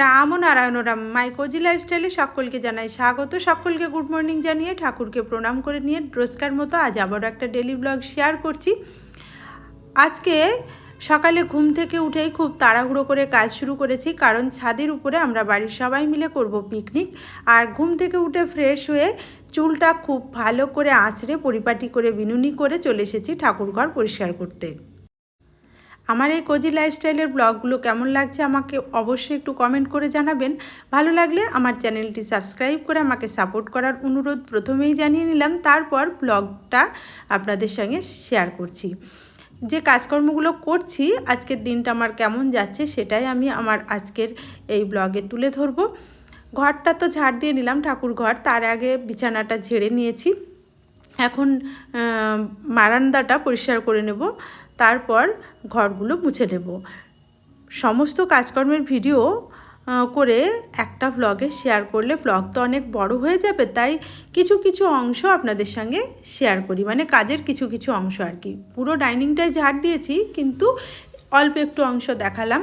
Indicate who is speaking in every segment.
Speaker 1: রাম ও Narayan Ram my cozy লাইফস্টাইলে সকলকে জানাই স্বাগত। সকলকে গুড মর্নিং জানিয়ে ঠাকুরকে প্রণাম করে নিয়ে রোজকার মতো আজ আবারও একটা ডেলি ব্লগ শেয়ার করছি। আজকে সকালে ঘুম থেকে উঠেই খুব তাড়াহুড়ো করে কাজ শুরু করেছি, কারণ ছাদের উপরে আমরা বাড়ির সবাই মিলে করব পিকনিক আর ঘুম থেকে উঠে ফ্রেশ হয়ে চুলটা খুব ভালো করে আঁচড়ে পরিপাটি করে বিনুনি করে চলে এসেছি ঠাকুরঘর পরিষ্কার করতে। আমার এই কোজি লাইফস্টাইলের ব্লগগুলো কেমন লাগছে আমাকে অবশ্যই একটু কমেন্ট করে জানাবেন। ভালো লাগলে আমার চ্যানেলটি সাবস্ক্রাইব করে আমাকে সাপোর্ট করার অনুরোধ প্রথমেই জানিয়ে নিলাম। তারপর ব্লগটা আপনাদের সঙ্গে শেয়ার করছি। যে কাজকর্মগুলো করছি, আজকের দিনটা আমার কেমন যাচ্ছে সেটাই আমি আমার আজকের এই ব্লগে তুলে ধরবো। ঘরটা তো ঝাড় দিয়ে নিলাম ঠাকুর ঘর, তার আগে বিছানাটা ঝেড়ে নিয়েছি। এখন বারান্দাটা পরিষ্কার করে নেব, তারপর ঘরগুলো মুছে নেব। সমস্ত কাজকর্মের ভিডিও করে একটা ভ্লগে শেয়ার করলে ভ্লগ তো অনেক বড় হয়ে যাবে, তাই কিছু কিছু অংশ আপনাদের সঙ্গে শেয়ার করি। মানে কাজের কিছু কিছু অংশ আর কি। পুরো ডাইনিংটাই ঝাড় দিয়েছি, কিন্তু অল্প একটু অংশ দেখালাম।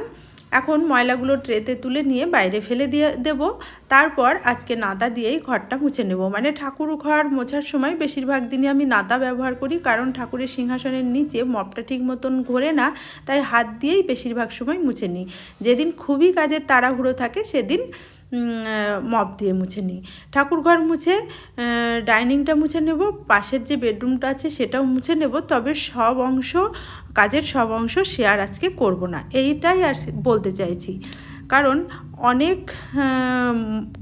Speaker 1: এখন ময়লাগুলো ট্রেতে তুলে নিয়ে বাইরে ফেলে দিয়ে দেবো। তারপর আজকে নাতা দিয়েই ঘরটা মুছে নেব। মানে ঠাকুর ঘর মোছার সময় বেশিরভাগ দিনই আমি নাতা ব্যবহার করি, কারণ ঠাকুরের সিংহাসনের নিচে মপটা ঠিক মতন ঘোরে না, তাই হাত দিয়েই বেশিরভাগ সময় মুছে নিই। যেদিন খুবই কাজের তাড়াহুড়ো থাকে, সেদিন মপ দিয়ে মুছে নিই। ঠাকুরঘর মুছে ডাইনিংটা মুছে নেব, পাশের যে বেডরুমটা আছে সেটাও মুছে নেব, তবে সব অংশ, কাজের সব অংশ শেয়ার আজকে করব না। এইটাই আর বলতে চাইছি। কারণ অনেক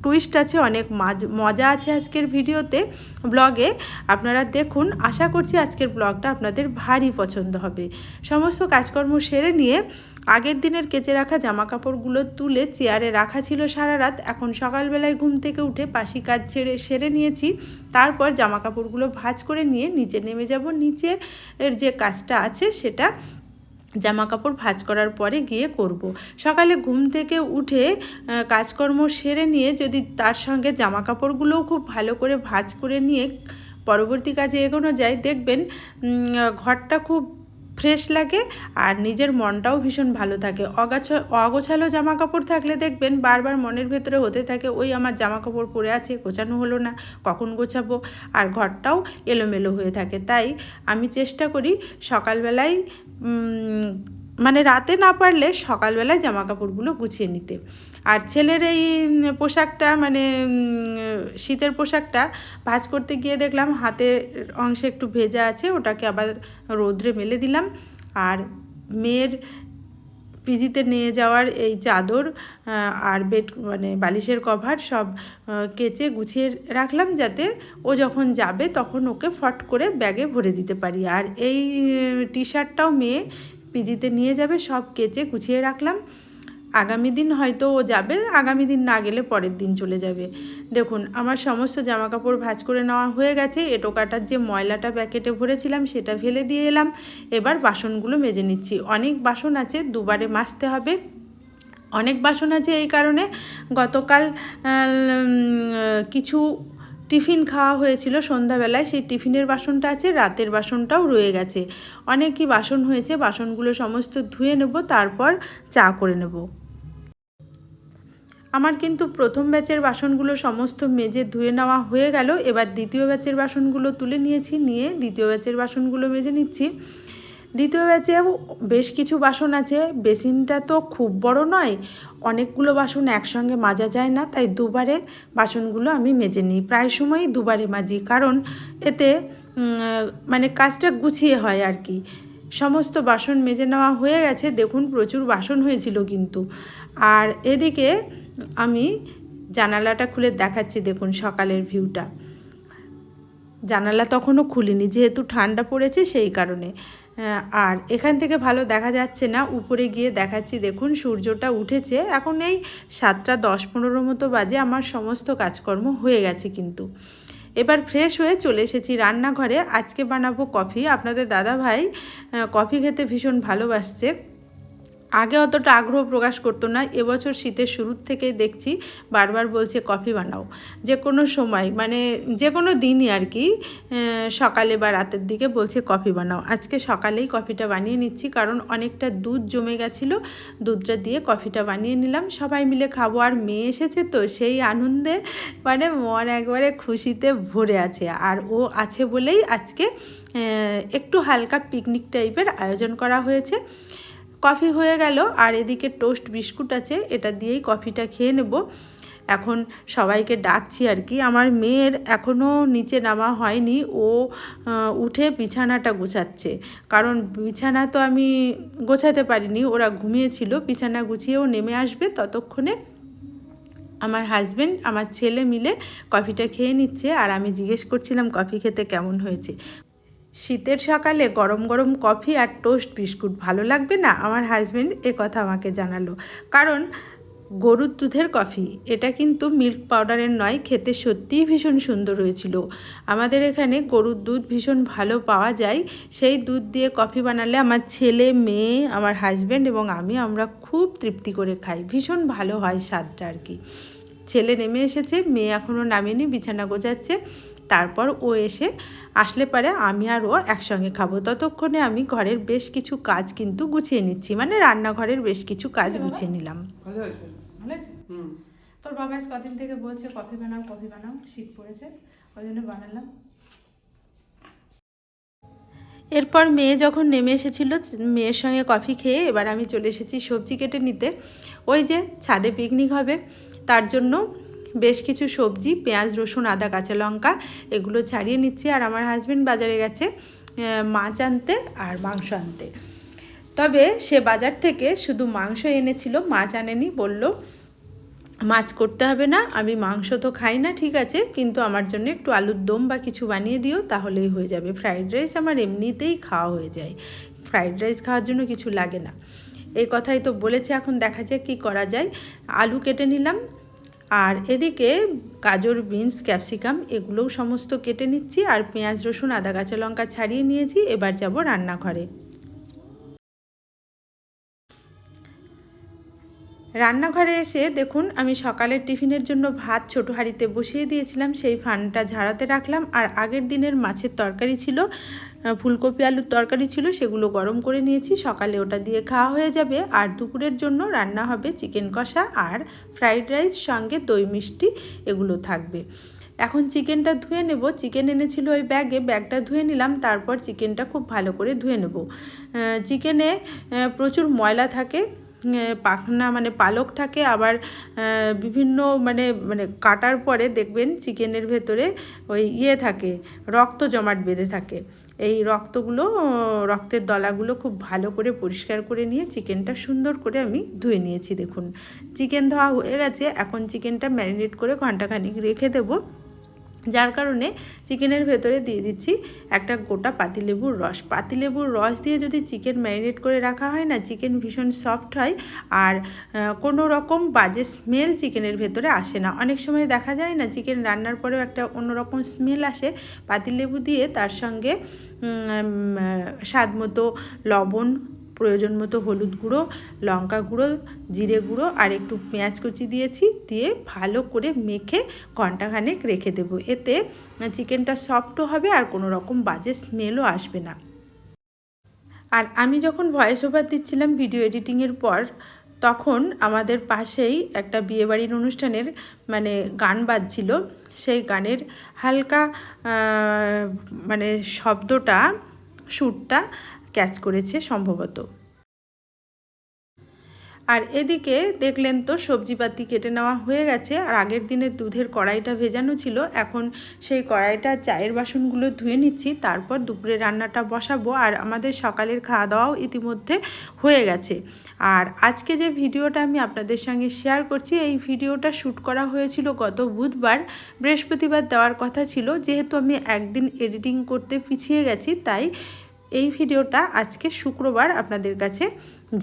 Speaker 1: টুইস্ট আছে, অনেক মাজ- আছে আজকের ভিডিওতে। ব্লগে আপনারা দেখুন, আশা করছি আজকের ব্লগটা আপনাদের ভারী পছন্দ হবে। সমস্ত কাজকর্ম সেরে নিয়ে আগের দিনের কেচে রাখা জামা কাপড়গুলো তুলে চেয়ারে রাখা ছিল সারা রাত। এখন সকালবেলায় ঘুম থেকে উঠে পাশি কাজ ছেড়ে, সেরে নিয়েছি। তারপর জামা কাপড়গুলো ভাঁজ করে নিয়ে নিচে নেমে যাব। নিচে এর যে কাজটা আছে সেটা জামা কাপড় ভাজ করার পরে গিয়ে করব। সকালে ঘুম থেকে উঠে কাজকর্ম সেরে নিয়ে যদি তার সঙ্গে জামা কাপড়গুলোও খুব ভালো করে ভাজ করে নিয়ে পরবর্তী কাজে এগোনো যায়, দেখবেন ঘরটা খুব ফ্রেশ লাগে আর নিজের মনটাও ভীষণ ভালো থাকে। অগাছ অগোছালো জামা কাপড় থাকলে দেখবেন বারবার মনের ভেতরে হতে থাকে, ওই আমার জামা কাপড় পরে আছে, গোছানো হলো না, কখন গোছাবো? আর ঘরটাও এলোমেলো হয়ে থাকে। তাই আমি চেষ্টা করি সকালবেলায় মানে রাতে না পারলে সকালবেলায় জামা কাপড়গুলো গুছিয়ে নিতে। আর ছেলের এই পোশাকটা মানে শীতের পোশাকটা ভাঁজ করতে গিয়ে দেখলাম হাতের অংশে একটু ভেজা আছে, ওটাকে আবার রোদ্রে মেলে দিলাম। আর মেয়ের পিজিতে নিয়ে যাওয়ার এই চাদর আর বেড মানে বালিশের কভার সব কেচে গুছিয়ে রাখলাম যাতে ও যখন যাবে তখন ওকে ফট করে ব্যাগে ভরে দিতে পারি। আর এই টি শার্টটাও মেয়ে পিজিতে নিয়ে যাবে, সব কেচে গুছিয়ে রাখলাম। আগামী দিন হয়তো ও যাবে, আগামী দিন না গেলে পরের দিন চলে যাবে। দেখুন, আমার সমস্ত জামা কাপড় ভাঁজ করে নেওয়া হয়ে গেছে এটো কাটার যে ময়লাটা প্যাকেটে ভরেছিলাম সেটা ফেলে দিয়ে এলাম। এবার বাসনগুলো মেজে নিচ্ছি। অনেক বাসন আছে, দুবারে মাজতে হবে। অনেক বাসন আছে এই কারণে গতকাল কিছু টিফিন খাওয়া হয়েছিল সন্ধ্যাবেলায়, সেই টিফিনের বাসনটা আছে, রাতের বাসনটাও রয়ে গেছে। অনেকই বাসন হয়েছে, বাসনগুলো সমস্ত ধুয়ে নেব, তারপর চা করে নেব। আমার কিন্তু প্রথম ব্যাচের বাসনগুলো সমস্ত মেজে ধুয়ে নেওয়া হয়ে গেল, এবার দ্বিতীয় ব্যাচের বাসনগুলো তুলে নিয়েছি, নিয়ে দ্বিতীয় ব্যাচের বাসনগুলো মেজে নিচ্ছি। দ্বিতীয় ব্যাচে বেশ কিছু বাসন আছে। বেসিনটা তো খুব বড় নয়, অনেকগুলো বাসন একসঙ্গে মাজা যায় না, তাই দুবারে বাসনগুলো আমি মেজে নিই। প্রায় সময়ই দুবারে মাজি, কারণ এতে মানে কাজটা গুছিয়ে হয় আর কি। সমস্ত বাসন মেজে নেওয়া হয়ে গেছে, দেখুন প্রচুর বাসন হয়েছিল কিন্তু। আর এদিকে আমি জানালাটা খুলে দেখাচ্ছি, দেখুন সকালের ভিউটা। জানালা তখনও খুলিনি, যেহেতু ঠান্ডা পড়েছে সেই কারণে। আর এখান থেকে ভালো দেখা যাচ্ছে না। উপরে গিয়ে দেখাচ্ছি, দেখুন, সূর্যটা উঠেছে। এখন এই সাতটা দশ পনেরো মতো বাজে আমার সমস্ত কাজকর্ম হয়ে গেছে কিন্তু। এবার ফ্রেশ হয়ে চলে এসেছি রান্নাঘরে। আজকে বানাবো কফি। আপনাদের দাদা ভাই কফি খেতে ভীষণ ভালোবাসছে। আগে অতটা আগ্রহ প্রকাশ করতো না। এবছর শীতের শুরুর থেকেই দেখছি বারবার বলছে, কফি বানাও। যে কোনো সময় মানে যে কোনো দিনই আর কি সকালে বা রাতের দিকে বলছে, কফি বানাও। আজকে সকালেই কফিটা বানিয়ে নিচ্ছি, কারণ অনেকটা দুধ জমে গেছিল। দুধটা দিয়ে কফিটা বানিয়ে নিলাম। সবাই মিলে খাব। আর মেয়ে এসেছে তো, সেই আনন্দে মানে মন একবারে খুশিতে ভরে আছে। আর ও আছে বলেই আজকে একটু হালকা পিকনিক টাইপের আয়োজন করা হয়েছে। কফি হয়ে গেল আর এদিকে টোস্ট বিস্কুট আছে, এটা দিয়েই কফিটা খেয়ে নেব। এখন সবাইকে ডাকছি আর কি। আমার মেয়ের এখনও নিচে নামা হয়নি, ও উঠে বিছানাটা গোছাচ্ছে। কারণ বিছানা তো আমি গোছাতে পারিনি, ওরা ঘুমিয়েছিল, বিছানা গুছিয়েও নেমে আসবে ততক্ষণে। আমার হাজব্যান্ড আমার ছেলে মিলে কফিটা খেয়ে নিচ্ছে আর আমি জিজ্ঞেস করছিলাম, কফি খেতে কেমন হয়েছে? শীতের সকালে গরম গরম কফি আর টোস্ট বিস্কুট ভালো লাগবে না? আমার হাজব্যান্ড কথা আমাকে জানালো। কারণ, গরুর দুধের কফি, এটা কিন্তু মিল্ক পাউডারের নয়, খেতে সত্যিই ভীষণ সুন্দর হয়েছিল। আমাদের এখানে গরুর দুধ ভীষণ ভালো পাওয়া যায়। সেই দুধ দিয়ে কফি বানালে আমার ছেলে, মেয়ে, আমার হাজব্যান্ড এবং আমি আমরা খুব তৃপ্তি করে খাই। ভীষণ ভালো হয় স্বাদটা আর কি। ছেলে নেমে এসেছে, মেয়ে এখনও নামেনি, বিছানা গোজাচ্ছে তারপর ও এসে আসলে পারে আমি আর ও একসঙ্গে খাব। ততক্ষণে আমি ঘরের বেশ কিছু কাজ কিন্তু গুছিয়ে নিচ্ছি। মানে রান্নাঘরের বেশ কিছু কাজ গুছিয়ে নিলাম।
Speaker 2: ভালো আছে
Speaker 1: ভালো আছে
Speaker 2: হুম।
Speaker 1: তোর বাবা আজ কদিন থেকে বলছে কফি বানাও কফি বানাও শীত পড়েছে ওই জন্য বানালাম। এরপর মেয়ে যখন নেমে এসেছিল মেয়ের সঙ্গে কফি খেয়ে এবার আমি চলে এসেছি সবজি কেটে নিতে। ওই যে ছাদে পিকনিক হবে তার জন্য বেশ কিছু সবজি, পেঁয়াজ, রসুন, আদা, কাঁচা লঙ্কা, এগুলো ছাড়িয়ে নিচ্ছি আর আমার হাজব্যান্ড বাজারে গেছে মাছ আনতে আর মাংস আনতে। তবে সে বাজার থেকে শুধু মাংস এনেছিল, মাছ আনেনি, বলল, মাছ করতে হবে না, আমি মাংস তো খাই না, ঠিক আছে, কিন্তু আমার জন্য একটু আলুর দম বা কিছু বানিয়ে দিও, তাহলেই হয়ে যাবে। ফ্রাইড রাইস আমার এমনিতেই খাওয়া হয়ে যায়, ফ্রাইড রাইস খাওয়ার জন্য কিছু লাগে না। এই কথাই তো বলেছে, এখন দেখা যাক কী করা যায়। আলু কেটে নিলাম আর এদিকে গাজর, বিনস, ক্যাপসিকাম এগুলোও সমস্ত কেটে নিচ্ছি আর পেঁয়াজ, রসুন, আদা, কাঁচা লঙ্কা ছাড়িয়ে নিয়েছি। এবার যাব রান্নাঘরে। রান্নাঘরে এসে দেখুন, আমি সকালের টিফিনের জন্য ভাত ছোটো হাঁড়িতে বসিয়ে দিয়েছিলাম, সেই ফানটা ঝাড়াতে রাখলাম। আর আগের দিনের মাছের তরকারি ছিল ফুলকপি আলুর তরকারি ছিল, সেগুলো গরম করে নিয়েছি। সকালে ওটা দিয়ে খাওয়া হয়ে যাবে। আর দুপুরের জন্য রান্না হবে চিকেন কষা আর ফ্রাইড রাইস, সঙ্গে দই মিষ্টি, এগুলো থাকবে। এখন চিকেনটা ধুয়ে নেব। চিকেন এনেছিল ওই ব্যাগে, ব্যাগটা ধুয়ে নিলাম, তারপর চিকেনটা খুব ভালো করে ধুয়ে নেব। চিকেনে প্রচুর ময়লা থাকে। পাখনা মানে পালক থাকে, আবার বিভিন্ন মানে মানে কাটার পরে দেখবেন চিকেনের ভেতরে ওই ইয়ে থাকে, রক্ত জমাট বেঁধে থাকে। এই রক্তগুলো, রক্তের দলাগুলো খুব ভালো করে পরিষ্কার করে নিয়ে চিকেনটা সুন্দর করে আমি ধুয়ে নিয়েছি, দেখুন। চিকেন ধোয়া হয়ে গেছে, এখন চিকেনটা ম্যারিনেট করে ঘন্টাখানিক রেখে দেবো। যার কারণে চিকেনের ভেতরে দিয়ে দিচ্ছি একটা গোটা পাতিলেবুর রস। পাতিলেবুর রস দিয়ে যদি চিকেন ম্যারিনেট করে রাখা হয় না, চিকেন ভীষণ সফট হয় আর কোনো রকম বাজে স্মেল চিকেনের ভেতরে আসে না। অনেক সময় দেখা যায় না, চিকেন রান্নার পরেও একটা অন্যরকম স্মেল আসে। পাতিলেবু দিয়ে তার সঙ্গে স্বাদ মতো লবণ প্রয়োজন মতো হলুদ গুঁড়ো, লঙ্কা গুঁড়ো, জিরে গুঁড়ো আর একটু পেঁয়াজ কুচি দিয়েছি, দিয়ে ভালো করে মেখে ঘন্টাখানেক রেখে দেবো। এতে চিকেনটা সফটও হবে আর কোনো রকম বাজে স্মেলও আসবে না। আর আমি যখন ভয়েস ওভার দিচ্ছিলাম ভিডিও এডিটিংয়ের পর, তখন আমাদের পাশেই একটা বিয়েবাড়ির অনুষ্ঠানের মানে গান বাজছিল। সেই গানের হালকা মানে শব্দটা, সুরটা ক্যাচ করেছে সম্ভবত। আর এদিকে দেখলেন তো সবজিপাতি কেটে নেওয়া হয়ে গেছে, আর আগের দিনের দুধের কড়াইটা ভেজানো ছিল। এখন সেই কড়াইটা চায়ের বাসনগুলো ধুয়ে নিচ্ছি, তারপর দুপুরে রান্নাটা বসাবো, আর আমাদের সকালের খাওয়া দাওয়াও ইতিমধ্যে হয়ে গেছে। আর আজকে যে ভিডিওটা আমি আপনাদের সঙ্গে শেয়ার করছি, এই ভিডিওটা শ্যুট করা হয়েছিল গত বুধবার। বৃহস্পতিবার দেওয়ার কথা ছিল, যেহেতু আমি একদিন এডিটিং করতে পিছিয়ে গেছি, তাই এই ভিডিওটা আজকে শুক্রবার আপনাদের কাছে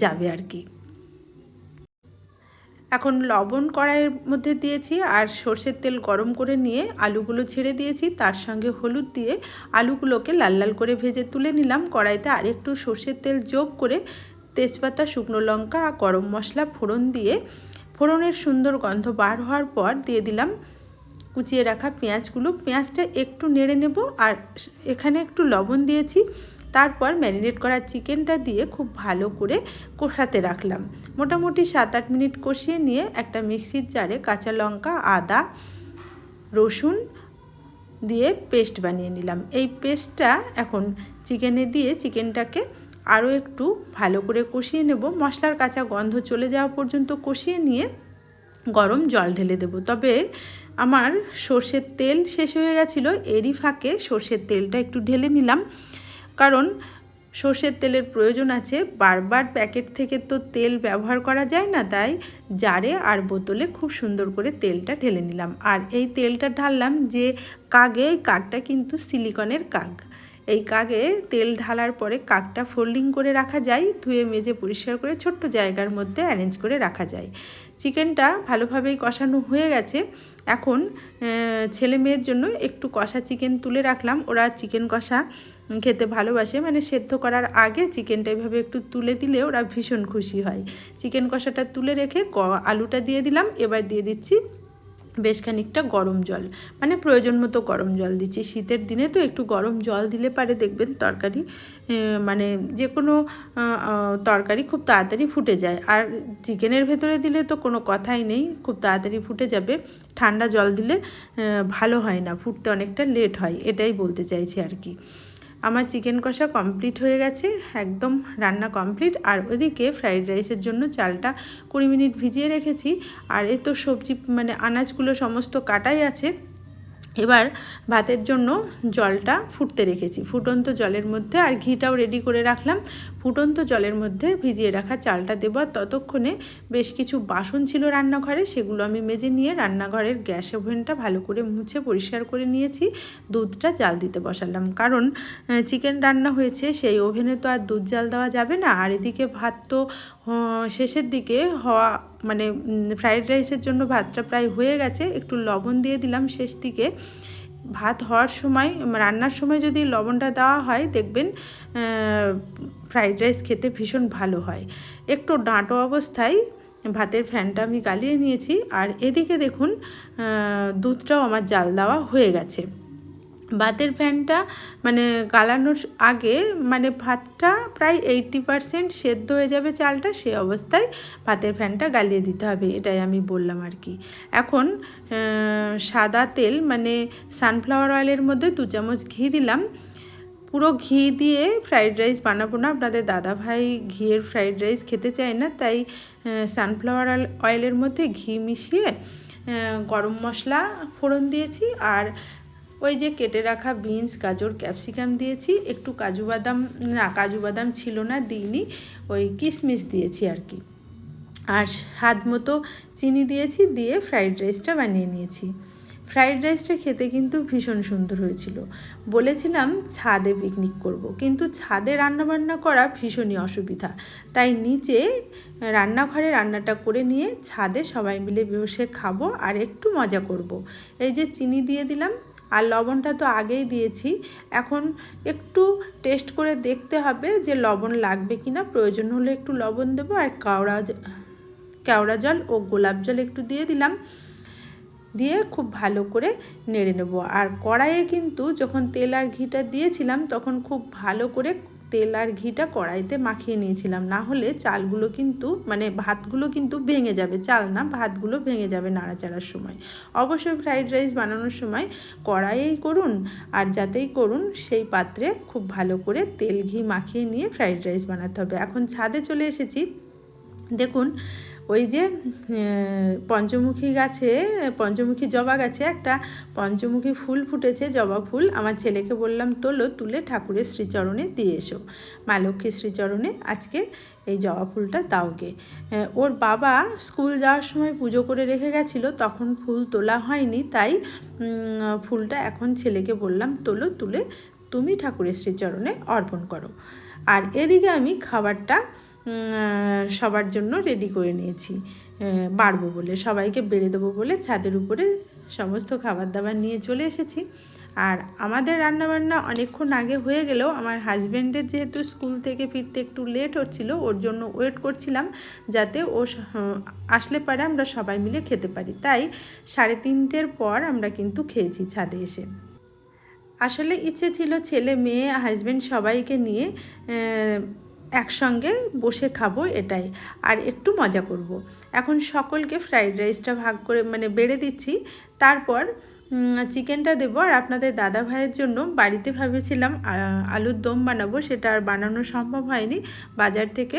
Speaker 1: যাবে আর কি। এখন লবণ কড়াইয়ের মধ্যে দিয়েছি আর সর্ষের তেল গরম করে নিয়ে আলুগুলো ছেড়ে দিয়েছি। তার সঙ্গে হলুদ দিয়ে আলুগুলোকে লাল লাল করে ভেজে তুলে নিলাম। কড়াইতে আরেকটু সর্ষের তেল যোগ করে তেজপাতা, শুকনো লঙ্কা আর গরম মশলা, ফোড়ন দিয়ে ফোড়নের সুন্দর গন্ধ বার হওয়ার পর দিয়ে দিলাম কুচিয়ে রাখা পেঁয়াজগুলো। পেঁয়াজটা একটু নেড়ে নেব আর এখানে একটু লবণ দিয়েছি। তারপর ম্যারিনেট করা চিকেনটা দিয়ে খুব ভালো করে কষাতে রাখলাম। মোটামুটি সাত আট মিনিট কষিয়ে নিয়ে একটা মিক্সির জারে কাঁচা লঙ্কা, আদা, রসুন দিয়ে পেস্ট বানিয়ে নিলাম। এই পেস্টটা এখন চিকেনে দিয়ে চিকেনটাকে আরও একটু ভালো করে কষিয়ে নেব। মশলার কাঁচা গন্ধ চলে যাওয়া পর্যন্ত কষিয়ে নিয়ে গরম জল ঢেলে দেব। তবে আমার সর্ষের তেল শেষ হয়ে গেছিল, এরই ফাঁকে সর্ষের তেলটা একটু ঢেলে নিলাম। কারণ সর্ষের তেলের প্রয়োজন আছে। বারবার প্যাকেট থেকে তো তেল ব্যবহার করা যায় না, তাই জারে আর বোতলে খুব সুন্দর করে তেলটা ঢেলে নিলাম। আর এই তেলটা ঢাললাম যে কাগে কাকটা কিন্তু সিলিকনের কাক এই কাগে তেল ঢালার পরে কাকটা ফোল্ডিং করে রাখা যায়, ধুয়ে মেজে পরিষ্কার করে ছোট্ট জায়গার মধ্যে অ্যারেঞ্জ করে রাখা যায়। চিকেনটা ভালোভাবেই কষানো হয়ে গেছে। এখন ছেলে মেয়ের জন্য একটু কষা চিকেন তুলে রাখলাম। ওরা চিকেন কষা খেতে ভালোবাসে মানে সেদ্ধ করার আগে চিকেনটা এভাবে একটু তুলে দিলে ওরা ভীষণ খুশি হয়। চিকেন কষাটা তুলে রেখে আলুটা দিয়ে দিলাম। এবার দিয়ে দিচ্ছি বেশ খানিকটা গরম জল। মানে প্রয়োজন মতো গরম জল দিচ্ছি। শীতের দিনে তো একটু গরম জল দিলে পারে দেখবেন তরকারি মানে যে কোনো তরকারি খুব তাড়াতাড়ি ফুটে যায়। আর চিকেনের ভেতরে দিলে তো কোনো কথাই নেই, খুব তাড়াতাড়ি ফুটে যাবে। ঠান্ডা জল দিলে ভালো হয় না, ফুটতে অনেকটা লেট হয়, এটাই বলতে চাইছি আর কি। আমার চিকেন কষা কমপ্লিট হয়ে গেছে, একদম রান্না কমপ্লিট। আর ওদিকে ফ্রাইড রাইসের জন্য চালটা কুড়ি মিনিট ভিজিয়ে রেখেছি। আর এ তো সবজি মানে আনাজগুলো সমস্ত কাটাই আছে। এবার ভাতের জন্য জলটা ফুটতে রেখেছি। ফুটন্ত জলের মধ্যে আর ঘিটাও রেডি করে রাখলাম। ফুটন্ত জলের মধ্যে ভিজিয়ে রাখা চালটা দেবো। ততক্ষণে বেশ কিছু বাসন ছিল রান্নাঘরে, সেগুলো আমি মেজে নিয়ে রান্নাঘরের গ্যাস ওভেনটা ভালো করে মুছে পরিষ্কার করে নিয়েছি। দুধটা জাল দিতে বসালাম। কারণ চিকেন রান্না হয়েছে, সেই ওভেনে তো আর দুধ জাল দেওয়া যাবে না। আর এদিকে ভাত তো শেষের দিকে হওয়া মানে ফ্রাইড রাইসের জন্য ভাতটা প্রায় হয়ে গেছে। একটু লবণ দিয়ে দিলাম শেষ দিকে। ভাত হওয়ার সময়, রান্নার সময় যদি লবণটা দেওয়া হয়, দেখবেন ফ্রাইড রাইস খেতে ভীষণ ভালো হয়। একটু ডাঁটো অবস্থায় ভাতের ফ্যানটা আমি গালিয়ে নিয়েছি। আর এদিকে দেখুন দুধটাও আমার জাল দেওয়া হয়ে গেছে। ভাতের ফ্যানটা মানে গালানোর আগে মানে ভাতটা প্রায় এইটটি পারসেন্ট সেদ্ধ হয়ে যাবে চালটা, সে অবস্থায় ভাতের ফ্যানটা গালিয়ে দিতে হবে, এটাই আমি বললাম আর কি। এখন সাদা তেল মানে সানফ্লাওয়ার অয়েলের মধ্যে দু চামচ ঘি দিলাম। পুরো ঘি দিয়ে ফ্রাইড রাইস বানাবো না, আপনাদের দাদা ভাই ঘিয়ের ফ্রাইড রাইস খেতে চায় না, তাই সানফ্লাওয়ার অয়েলের মধ্যে ঘি মিশিয়ে গরম মশলা ফোড়ন দিয়েছি, আর ওই যে কেটে রাখা বিনস, গাজর, ক্যাপসিকাম দিয়েছি। একটু কাজু বাদাম, না, কাজু বাদাম ছিল না, দিইনি। ওই কিশমিশ দিয়েছি আর কি। আর স্বাদ মতো চিনি দিয়েছি, দিয়ে ফ্রাইড রাইসটা বানিয়ে নিয়েছি। ফ্রাইড রাইসটা খেতে কিন্তু ভীষণ সুন্দর হয়েছিল। বলেছিলাম ছাদে পিকনিক করব। কিন্তু ছাদে রান্নাবান্না করা ভীষণই অসুবিধা। তাই নিচে রান্নাঘরে রান্নাটা করে নিয়ে ছাদে সবাই মিলে বসে খাব আর একটু মজা করব। এই যে চিনি দিয়ে দিলাম আর লবণটা তো আগেই দিয়েছি। এখন একটু টেস্ট করে দেখতে হবে যে লবণ লাগবে কি না প্রয়োজন হলে একটু লবণ দেবো আর কাওড়া কেওড়া জল ও গোলাপ জল একটু দিয়ে দিলাম। দিয়ে খুব ভালো করে নেড়ে নেব। আর কড়াইয়ে কিন্তু যখন তেল আর ঘিটা দিয়েছিলাম, তখন খুব ভালো করে তেল আর ঘিটা কড়াইতে মাখিয়ে নিয়েছিলাম। না হলে চালগুলো কিন্তু মানে ভাতগুলো কিন্তু ভেঙে যাবে। চাল না, ভাতগুলো ভেঙে যাবে নাড়াচাড়ার সময়। অবশ্যই ফ্রাইড রাইস বানানোর সময় কড়াইয়েই করুন আর যাতেই করুন, সেই পাত্রে খুব ভালো করে তেল ঘি মাখিয়ে নিয়ে ফ্রাইড রাইস বানাতে হবে। এখন ছাদে চলে এসেছি। দেখুন ওই যে পঞ্চমুখী গাছে, পঞ্চমুখী জবা গাছে একটা পঞ্চমুখী ফুল ফুটেছে, জবা ফুল। আমার ছেলেকে বললাম, তোলো, তুলে ঠাকুরের শ্রীচরণে দিয়ে এসো। মা লক্ষ্মীর শ্রীচরণে আজকে এই জবা ফুলটা দাওকে ওর বাবা স্কুল যাওয়ার সময় পুজো করে রেখে গেছিল, তখন ফুল তোলা হয়নি, তাই ফুলটা এখন ছেলেকে বললাম, তোলো, তুলে তুমি ঠাকুরের শ্রীচরণে অর্পণ করো। আর এদিকে আমি খাবারটা সবার জন্য রেডি করে নিয়েছি। বাড়বো বলে, সবাইকে বেড়ে দেবো বলে ছাদের উপরে সমস্ত খাবার দাবার নিয়ে চলে এসেছি। আর আমাদের রান্নাবান্না অনেকক্ষণ আগে হয়ে গেলেও আমার হাজব্যান্ডের যেহেতু স্কুল থেকে ফিরতে একটু লেট হচ্ছিল, ওর জন্য ওয়েট করছিলাম যাতে ও আসলে পারে আমরা সবাই মিলে খেতে পারি। তাই সাড়ে তিনটের পর আমরা কিন্তু খেয়েছি ছাদে এসে। আসলে ইচ্ছে ছিল ছেলে, মেয়ে হাজব্যান্ড সবাইকে নিয়ে একসঙ্গে বসে খাব এটাই, আর একটু মজা করব। এখন সকলকে ফ্রাইড রাইসটা ভাগ করে মানে বেড়ে দিচ্ছি। তারপর চিকেনটা দেবো। আর আপনাদের দাদা ভাইয়ের জন্য বাড়িতে ভেবেছিলাম আলুর দম বানাবো, সেটা আর বানানো সম্ভব হয়নি। বাজার থেকে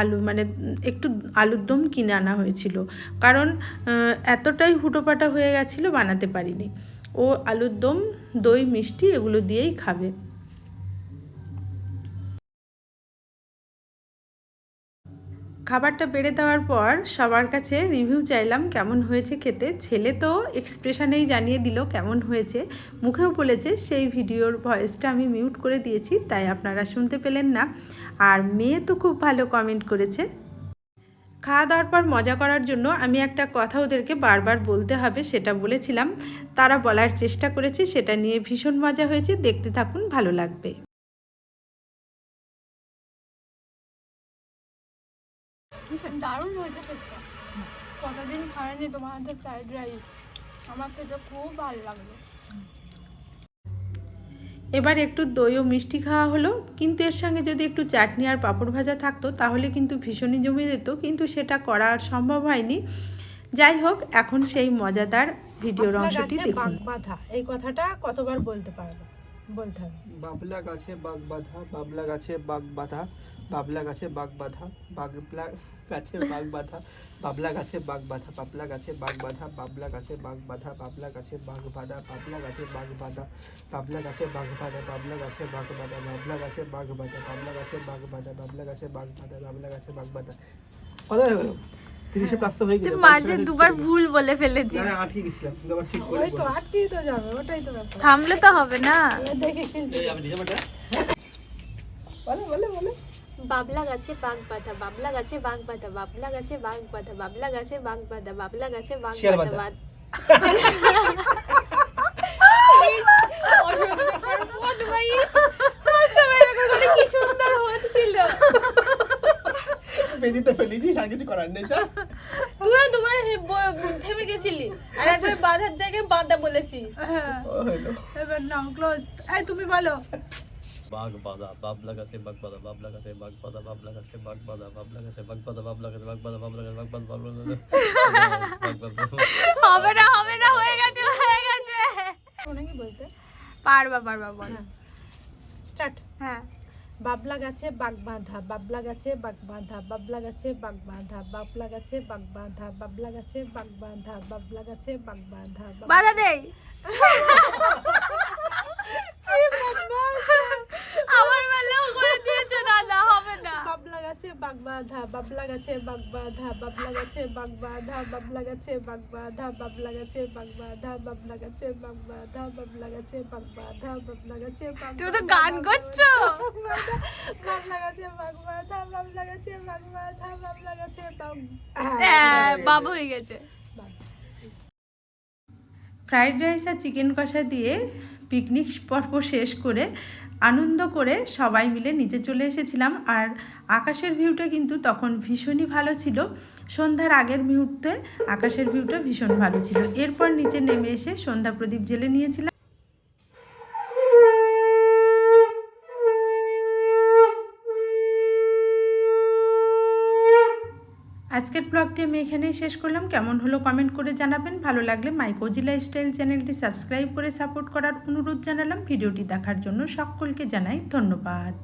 Speaker 1: আলু মানে একটু আলুর দম কিনে আনা হয়েছিল। কারণ এতটাই হুটোপাটা হয়ে গেছিল বানাতে পারিনি। ও আলুর দম, দই, মিষ্টি এগুলো দিয়েই খাবে। খাবারটা বেড়ে দেওয়ার পর সবার কাছে রিভিউ চাইলাম কেমন হয়েছে খেতে। ছেলে তো এক্সপ্রেশনেই জানিয়ে দিল কেমন হয়েছে। মুখেও বলেছে সেই ভিডিওর ভয়েসটা আমি মিউট করে দিয়েছি, তাই আপনারা শুনতে পেলেন না। আর মেয়ে তো খুব ভালো কমেন্ট করেছে। খাওয়া দাওয়ার পর মজা করার জন্য আমি একটা কথা ওদেরকে বারবার বলতে হবে, সেটা বলেছিলাম। তারা বলার চেষ্টা করেছে, সেটা নিয়ে ভীষণ মজা হয়েছে। দেখতে থাকুন, ভালো লাগবে।
Speaker 2: দারুণ হয়েছে খেতে। কতদিন খাইনি তোমার হাতে ফ্রাইড রাইস আমার খেতে খুব ভালো লাগল।
Speaker 1: এবার একটু দই ও মিষ্টি খাওয়া হলো কিন্তু এর সঙ্গে যদি একটু চাটনি আর পাঁপড় ভাজা থাকতো তাহলে কিন্তু ভীষণই জমে যেত কিন্তু সেটা করা আর সম্ভব হয়নি। যাই হোক এখন সেই মজাদার ভিডিওর অংশটি দেখুন।
Speaker 3: বাধা এই কথাটা কতবার বলতে পারব? বলতে হবে।
Speaker 4: বাবলা গাছে বাঘ বাঁধা বাবলা গাছে বাঘ বাঁধা বাবলা গাছে বাঘ বাঁধা বাগলা গাছে বাঘ বাঁধা বাবলা গাছে বাঘ বাঁধা পাবলা গাছে বাঘ বাঁধা বাবলা গাছে বাঘ বাঁধা বাবলা গাছে বাঘ বাঁধা পাবলা গাছে বাঘ বাঁধা পাবলা গাছে বাঘ বাঁধা বাবলা গাছে বাঘ বাঁধা বাবলা গাছে বাঘ বাঁধা পাবলা গাছে বাঘ বাঁধা বাবলা গাছে বাঘ বাঁধা বাবলা গাছে বাঘ বাঁধা কথা হয়ে গেল তিরিশে প্লাস তো হয়ে গেল
Speaker 2: মাঝে দুবার ভুল বলে ফেলেছি
Speaker 4: না আটকে গেছিলাম কিন্তু ঠিক করে
Speaker 3: তো আটকে তো যাবে ওটাই তো ব্যাপার
Speaker 2: থামলে তো হবে না
Speaker 3: দেখিস
Speaker 4: আমি ডিজাইনটা
Speaker 3: বলে বলে বলে
Speaker 2: বাবলা গাছে বাঘ বাঁধা বাবলা গাছে বাঘ বাঁধা বাবলা গাছে বাঘ বাঁধা বাবলা গাছে বাঘ বাঁধা বাবলা গাছে বাঘ
Speaker 4: শিয়াল
Speaker 2: বাঁধা
Speaker 4: বাঁধা।
Speaker 2: বাদ কি সুন্দর হচ্ছিল
Speaker 4: বেদিতে ফেলে দিস আর কিছু করার নেই স্যার
Speaker 2: তোমার থেমে গেছিলি। আর একবারে বাঁধার জায়গায় বাঁধা বলেছিস।
Speaker 3: এবার নাও ক্লোজ এই তুমি বলো।
Speaker 5: বাঘ বাঁধা বাবলা গাছে বাঘ বাঁধা বাবলা গাছে বাঘ বাঁধা বাবলা গাছে বাঘ বাঁধা বাবলা গাছে বাঘ বাঁধা বাবলা গাছে বাঘ বাঁধা বাবলা গাছে বাঘ বাঁধা বাবলা গাছে বাঘ বাঁধা
Speaker 2: হবে না হবে না হয়ে গেছে হয়ে গেছে
Speaker 3: অনেকে বলতে
Speaker 2: পারবা পারবা বল
Speaker 3: স্টার্ট
Speaker 2: হ্যাঁ
Speaker 3: বাবলা গাছে বাঘ বাঁধা বাবলা গাছে বাঘ বাঁধা বাবলা গাছে বাঘ বাঁধা বাবলা গাছে বাঘ বাঁধা বাবলা গাছে বাঘ বাঁধা বাবলা গাছে বাঘ বাঁধা
Speaker 2: বাধা দেই আমার বেলাও করে দিয়েছে দাদা হবে না
Speaker 3: বাবলা বাঁধা বাবলা গাছে বাবলা গাছে বাবলা গাছে বাবলা গাছে বাবলা গাছে বাবলা গাছে বাবলা গাছে
Speaker 2: তুমি তো গান করছ
Speaker 3: বাবলা গাছে বাবলা গাছে বাবলা গাছে
Speaker 2: হ্যাঁ বাবু হয়ে গেছে
Speaker 1: ফ্রাইড রাইস আর চিকেন কষা দিয়ে পিকনিক পর্ব শেষ করে আনন্দ করে সবাই মিলে নিচে চলে এসেছিলাম আর আকাশের ভিউটা কিন্তু তখন ভীষণই ভালো ছিল। সন্ধ্যার আগের মুহূর্তে আকাশের ভিউটা ভীষণ ভালো ছিল। এরপর নিচে নেমে এসে সন্ধ্যা প্রদীপ জেলে নিয়েছিলাম। আজকের ব্লগটি আমি এখানেই শেষ করলাম। কেমন হলো কমেন্ট করে জানাবেন। ভালো লাগলে মাইকোজিলা লাইফস্টাইল চ্যানেলটি সাবস্ক্রাইব করে সাপোর্ট করার অনুরোধ জানালাম। ভিডিওটি দেখার জন্য সকলকে জানাই ধন্যবাদ।